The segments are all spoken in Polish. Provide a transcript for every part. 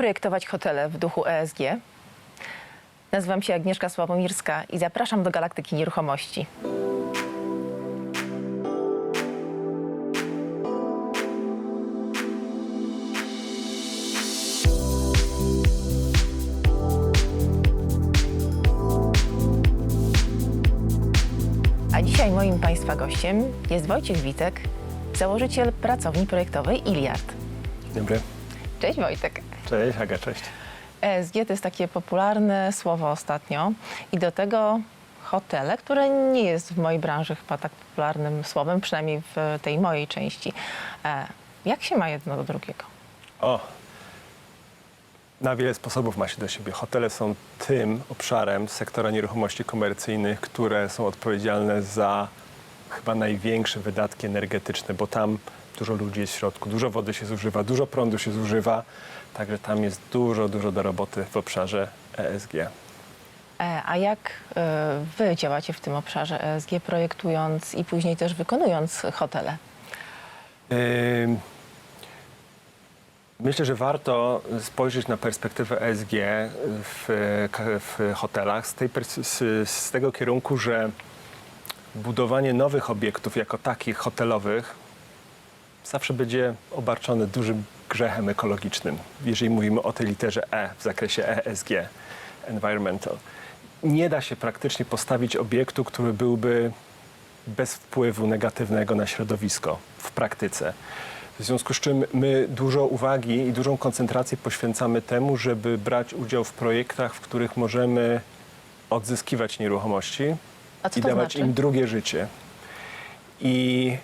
projektować hotele w duchu ESG? Nazywam się Agnieszka Sławomirska i zapraszam do Galaktyki Nieruchomości. A dzisiaj moim Państwa gościem jest Wojciech Witek, założyciel pracowni projektowej Iliard. Dobry. Cześć Wojtek. Cześć, Aga, cześć. ESG to jest takie popularne słowo ostatnio i do tego hotele, które nie jest w mojej branży chyba tak popularnym słowem, przynajmniej w tej mojej części. E, jak się ma jedno do drugiego? O, na wiele sposobów ma się do siebie. Hotele są tym obszarem sektora nieruchomości komercyjnych, które są odpowiedzialne za chyba największe wydatki energetyczne, bo tam dużo ludzi jest w środku, dużo wody się zużywa, dużo prądu się zużywa, także tam jest dużo, dużo do roboty w obszarze ESG. E, a jak e, wy działacie w tym obszarze ESG, projektując i później też wykonując hotele? Ym, Myślę, że warto spojrzeć na perspektywę ESG w, w hotelach z, tej, pers- z, z tego kierunku, że budowanie nowych obiektów jako takich hotelowych zawsze będzie obarczone dużym grzechem ekologicznym, jeżeli mówimy o tej literze E w zakresie ESG, environmental. Nie da się praktycznie postawić obiektu, który byłby bez wpływu negatywnego na środowisko w praktyce. W związku z czym my dużo uwagi i dużą koncentrację poświęcamy temu, żeby brać udział w projektach, w których możemy odzyskiwać nieruchomości i dawać znaczy? im drugie życie. I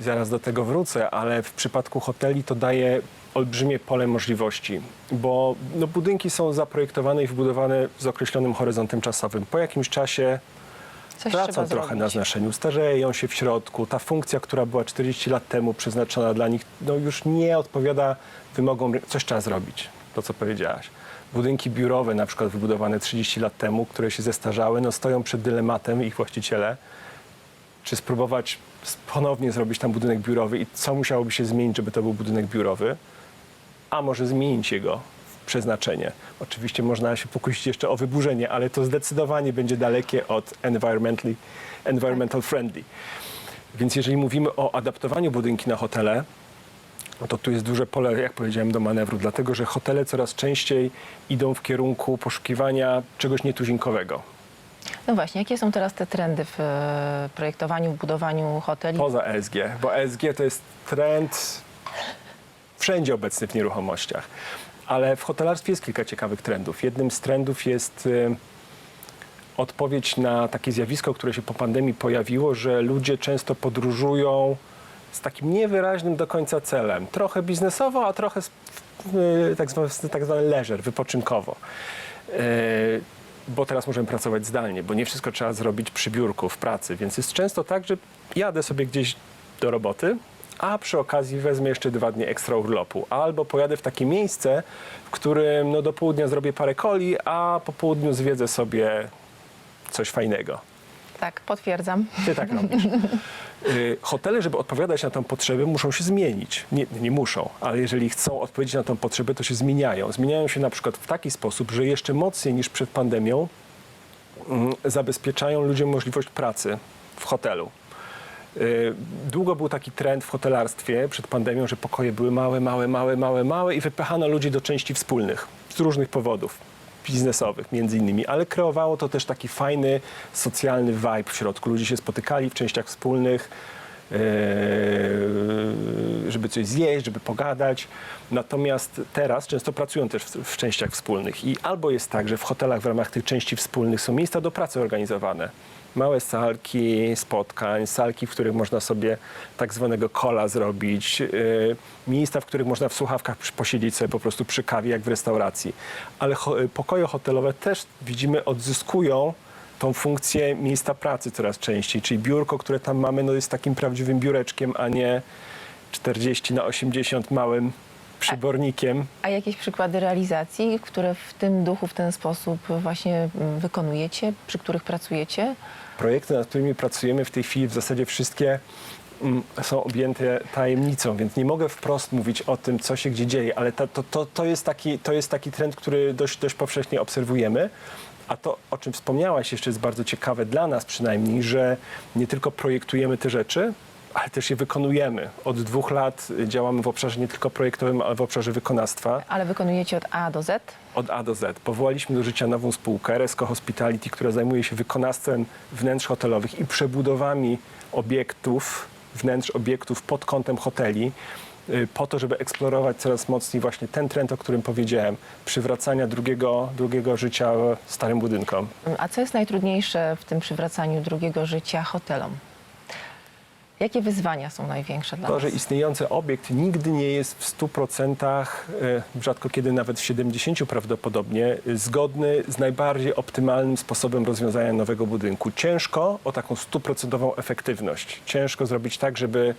zaraz do tego wrócę, ale w przypadku hoteli to daje olbrzymie pole możliwości, bo no, budynki są zaprojektowane i wbudowane z określonym horyzontem czasowym. Po jakimś czasie Coś tracą trochę zrobić. na znaczeniu, starzeją się w środku. Ta funkcja, która była 40 lat temu przeznaczona dla nich, no już nie odpowiada wymogom. Coś trzeba zrobić, to co powiedziałaś. Budynki biurowe, na przykład wybudowane 30 lat temu, które się zestarzały, no stoją przed dylematem ich właściciele, czy spróbować ponownie zrobić tam budynek biurowy i co musiałoby się zmienić, żeby to był budynek biurowy, a może zmienić jego przeznaczenie. Oczywiście można się pokusić jeszcze o wyburzenie, ale to zdecydowanie będzie dalekie od environmentally, environmental friendly. Więc jeżeli mówimy o adaptowaniu budynki na hotele, no to tu jest duże pole, jak powiedziałem, do manewru, dlatego że hotele coraz częściej idą w kierunku poszukiwania czegoś nietuzinkowego. No właśnie, jakie są teraz te trendy w e, projektowaniu, budowaniu hoteli? Poza ESG, bo ESG to jest trend wszędzie obecny w nieruchomościach. Ale w hotelarstwie jest kilka ciekawych trendów. Jednym z trendów jest y, odpowiedź na takie zjawisko, które się po pandemii pojawiło, że ludzie często podróżują z takim niewyraźnym do końca celem. Trochę biznesowo, a trochę tak, zwany, tak zwany leisure, wypoczynkowo. Y, bo teraz możemy pracować zdalnie, bo nie wszystko trzeba zrobić przy biurku, w pracy, więc jest często tak, że jadę sobie gdzieś do roboty, a przy okazji wezmę jeszcze dwa dni ekstra urlopu. Albo pojadę w takie miejsce, w którym no, do południa zrobię parę coli, a po południu zwiedzę sobie coś fajnego. Tak, potwierdzam. Ty tak robisz. Y, Hotele, żeby odpowiadać na tę potrzebę, muszą się zmienić. Nie, nie muszą, ale jeżeli chcą odpowiedzieć na tę potrzebę, to się zmieniają. Zmieniają się na przykład w taki sposób, że jeszcze mocniej niż przed pandemią mm, zabezpieczają ludziom możliwość pracy w hotelu. Y, Długo był taki trend w hotelarstwie przed pandemią, że pokoje były małe, małe, małe, małe, małe i wypychano ludzi do części wspólnych z różnych powodów biznesowych między innymi, ale kreowało to też taki fajny, socjalny vibe w środku. Ludzie się spotykali w częściach wspólnych, żeby coś zjeść, żeby pogadać. Natomiast teraz często pracują też w, częściach wspólnych i albo jest tak, że w hotelach w ramach tych części wspólnych są miejsca do pracy organizowane. Małe salki spotkań, salki, w których można sobie tak zwanego kola zrobić, yy, miejsca, w których można w słuchawkach posiedzieć sobie po prostu przy kawie, jak w restauracji. Ale pokoje hotelowe też widzimy odzyskują tą funkcję miejsca pracy coraz częściej, czyli biurko, które tam mamy, no jest takim prawdziwym biureczkiem, a nie 40 na 80 małym przybornikiem. A jakieś przykłady realizacji, które w tym duchu, w ten sposób właśnie mm, wykonujecie, przy których pracujecie? Projekty, nad którymi pracujemy w tej chwili, w zasadzie wszystkie mm, są objęte tajemnicą, więc nie mogę wprost mówić o tym, co się gdzie dzieje, ale to, to, to, jest taki, to jest taki trend, który dość, dość powszechnie obserwujemy. A to, o czym wspomniałaś, jeszcze jest bardzo ciekawe dla nas przynajmniej, że nie tylko projektujemy te rzeczy, ale też je wykonujemy. Od dwóch lat działamy w obszarze nie tylko projektowym, ale w obszarze wykonawstwa Ale wykonujecie od A do Z? od A do Z. Powołaliśmy do życia nową spółkę, Resco Hospitality, która zajmuje się wykonawstwem wnętrz hotelowych i przebudowami obiektów, wnętrz obiektów pod kątem hoteli, po to, żeby eksplorować coraz mocniej właśnie ten trend, o którym powiedziałem, przywracania drugiego, drugiego życia starym budynkom. A co jest najtrudniejsze w tym przywracaniu drugiego życia hotelom? Jakie wyzwania są największe dla To, Was? że istniejący obiekt nigdy nie jest w 100%, e, rzadko kiedy nawet w 70% prawdopodobnie, zgodny z najbardziej optymalnym sposobem rozwiązania nowego budynku. Ciężko o taką stuprocentową efektywność. Ciężko zrobić tak, żeby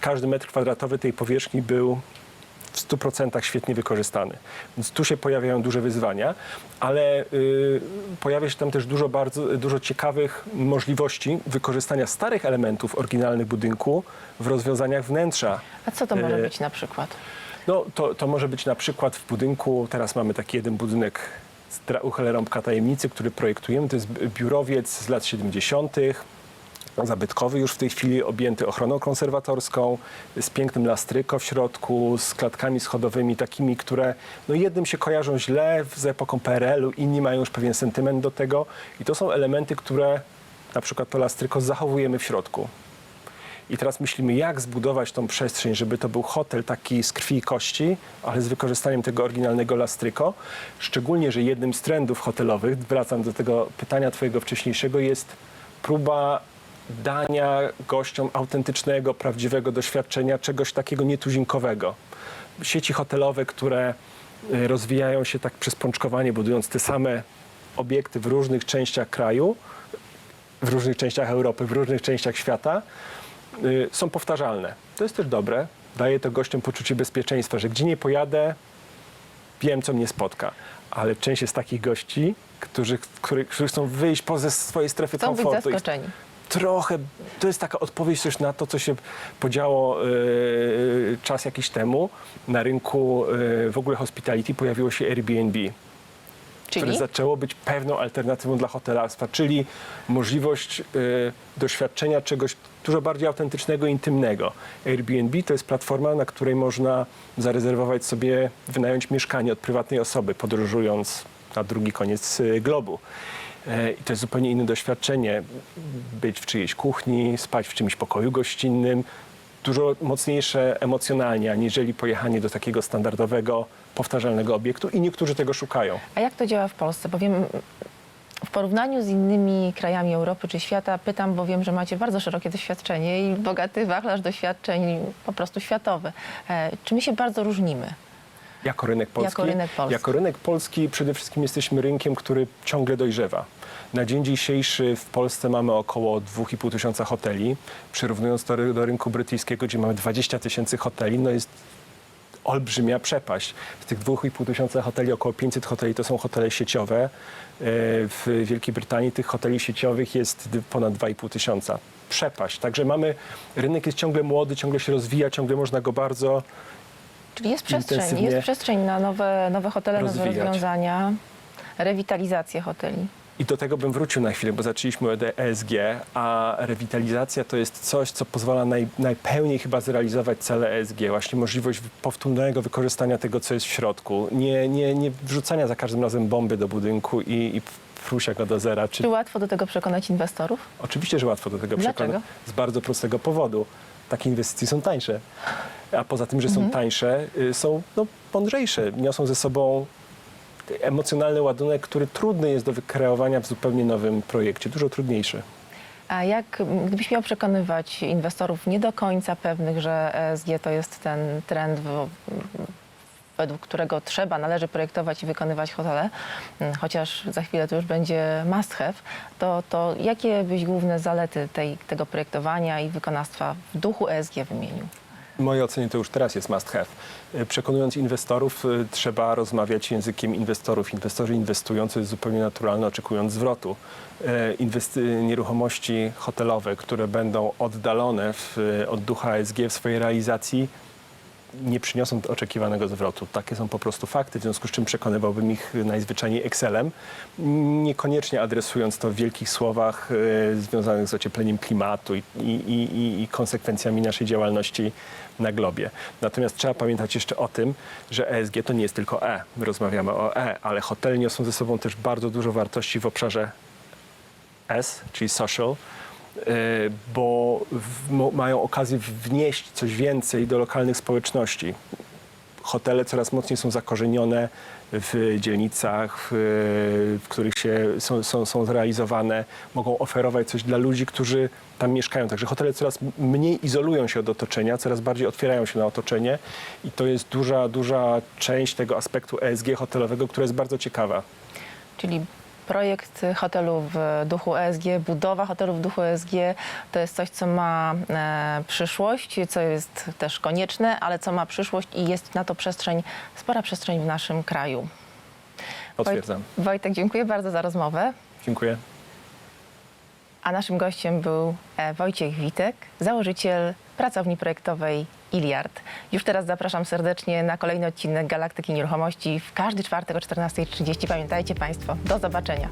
każdy metr kwadratowy tej powierzchni był w 100% świetnie wykorzystany. Więc tu się pojawiają duże wyzwania, ale y, pojawia się tam też dużo, bardzo, dużo ciekawych możliwości wykorzystania starych elementów oryginalnych budynku w rozwiązaniach wnętrza. A co to może e, być na przykład? No, to, to może być na przykład w budynku, teraz mamy taki jeden budynek z Dra- u Helerąbka Tajemnicy, który projektujemy, to jest bi- biurowiec z lat 70., zabytkowy już w tej chwili objęty ochroną konserwatorską, z pięknym lastryko w środku, z klatkami schodowymi takimi, które no jednym się kojarzą źle z epoką PRL-u, inni mają już pewien sentyment do tego i to są elementy, które na przykład to lastryko zachowujemy w środku. I teraz myślimy, jak zbudować tą przestrzeń, żeby to był hotel taki z krwi i kości, ale z wykorzystaniem tego oryginalnego lastryko. Szczególnie, że jednym z trendów hotelowych, wracam do tego pytania twojego wcześniejszego, jest próba dania gościom autentycznego, prawdziwego doświadczenia, czegoś takiego nietuzinkowego. Sieci hotelowe, które y, rozwijają się tak przez pączkowanie, budując te same obiekty w różnych częściach kraju, w różnych częściach Europy, w różnych częściach świata, y, są powtarzalne. To jest też dobre. Daje to gościom poczucie bezpieczeństwa, że gdzie nie pojadę, wiem, co mnie spotka. Ale część jest takich gości, którzy, którzy, którzy chcą wyjść poza swojej strefy Chcą być komfortu. i zaskoczeni. Trochę, to jest taka odpowiedź też na to, co się podziało yy, czas jakiś temu. Na rynku yy, w ogóle hospitality pojawiło się Airbnb które Czyli? zaczęło być pewną alternatywą dla hotelarstwa, czyli możliwość y, doświadczenia czegoś dużo bardziej autentycznego, intymnego. Airbnb to jest platforma, na której można zarezerwować sobie, wynająć mieszkanie od prywatnej osoby, podróżując na drugi koniec y, globu. E, I to jest zupełnie inne doświadczenie. Być w czyjejś kuchni, spać w czymś pokoju gościnnym. Dużo mocniejsze emocjonalnie, aniżeli pojechanie do takiego standardowego, powtarzalnego obiektu i niektórzy tego szukają. A jak to działa w Polsce? Bo wiem, w porównaniu z innymi krajami Europy czy świata, pytam, bo wiem, że macie bardzo szerokie doświadczenie i bogaty wachlarz doświadczeń po prostu światowy. E, czy my się bardzo różnimy? Jako rynek polski? Jako rynek polski. Jako rynek polski przede wszystkim jesteśmy rynkiem, który ciągle dojrzewa. Na dzień dzisiejszy w Polsce mamy około 2,5 tysiąca hoteli. Przyrównując to do rynku brytyjskiego, gdzie mamy 20 tysięcy hoteli, no jest olbrzymia przepaść. Z tych 2,5 tysiąca hoteli około 500 hoteli to są hotele sieciowe. E, W Wielkiej Brytanii tych hoteli sieciowych jest ponad 2,5 tysiąca. Przepaść. Także mamy, rynek jest ciągle młody, ciągle się rozwija, ciągle można go bardzo Czyli jest przestrzeń, jest przestrzeń na nowe, nowe hotele, nowe rozwijać. rozwiązania, rewitalizację hoteli. I do tego bym wrócił na chwilę, bo zaczęliśmy od ESG, a rewitalizacja to jest coś, co pozwala naj, najpełniej chyba zrealizować cele ESG. Właśnie możliwość powtórnego wykorzystania tego, co jest w środku. Nie, nie, nie wrzucania za każdym razem bomby do budynku i, i frusia go do zera. Czy, Czy łatwo do tego przekonać inwestorów? oczywiście, że łatwo do tego Dlaczego? przekonać. Z bardzo prostego powodu. Takie inwestycje są tańsze. A poza tym, że Mhm. są tańsze, y, są no, mądrzejsze. Niosą ze sobą emocjonalny ładunek, który trudny jest do wykreowania w zupełnie nowym projekcie. Dużo trudniejszy. A jak, gdybyś miał przekonywać inwestorów nie do końca pewnych, że ESG to jest ten trend, w, według którego trzeba, należy projektować i wykonywać hotele, m, chociaż za chwilę to już będzie must have, to, to jakie byś główne zalety tej, tego projektowania i wykonawstwa w duchu ESG wymienił? W mojej ocenie to już teraz jest must have. Y, Przekonując inwestorów, y, trzeba rozmawiać językiem inwestorów. Inwestorzy inwestują, co jest zupełnie naturalne, oczekując zwrotu. Y, Inwesty- nieruchomości hotelowe, które będą oddalone w, od ducha ASG w swojej realizacji, nie przyniosą oczekiwanego zwrotu. Takie są po prostu fakty, w związku z czym przekonywałbym ich najzwyczajniej Excelem, niekoniecznie adresując to w wielkich słowach e, związanych z ociepleniem klimatu i, i, i, i konsekwencjami naszej działalności na globie. Natomiast trzeba pamiętać jeszcze o tym, że ESG to nie jest tylko E. My rozmawiamy o E, ale hotele niosą ze sobą też bardzo dużo wartości w obszarze S, czyli social, bo w, mo, mają okazję wnieść coś więcej do lokalnych społeczności. Hotele coraz mocniej są zakorzenione w dzielnicach, w, w których się są, są, są zrealizowane, mogą oferować coś dla ludzi, którzy tam mieszkają. Także hotele coraz mniej izolują się od otoczenia, coraz bardziej otwierają się na otoczenie i to jest duża, duża część tego aspektu ESG hotelowego, która jest bardzo ciekawa. Czyli projekt hotelu w duchu ESG, budowa hotelu w duchu ESG to jest coś, co ma e, przyszłość, co jest też konieczne, ale co ma przyszłość i jest na to przestrzeń, spora przestrzeń w naszym kraju. Potwierdzam. Woj- Wojtek, dziękuję bardzo za rozmowę. Dziękuję. A naszym gościem był e, Wojciech Witek, założyciel pracowni projektowej Iliard. Już teraz zapraszam serdecznie na kolejny odcinek Galaktyki Nieruchomości w każdy czwartek o 14.30. Pamiętajcie Państwo, do zobaczenia.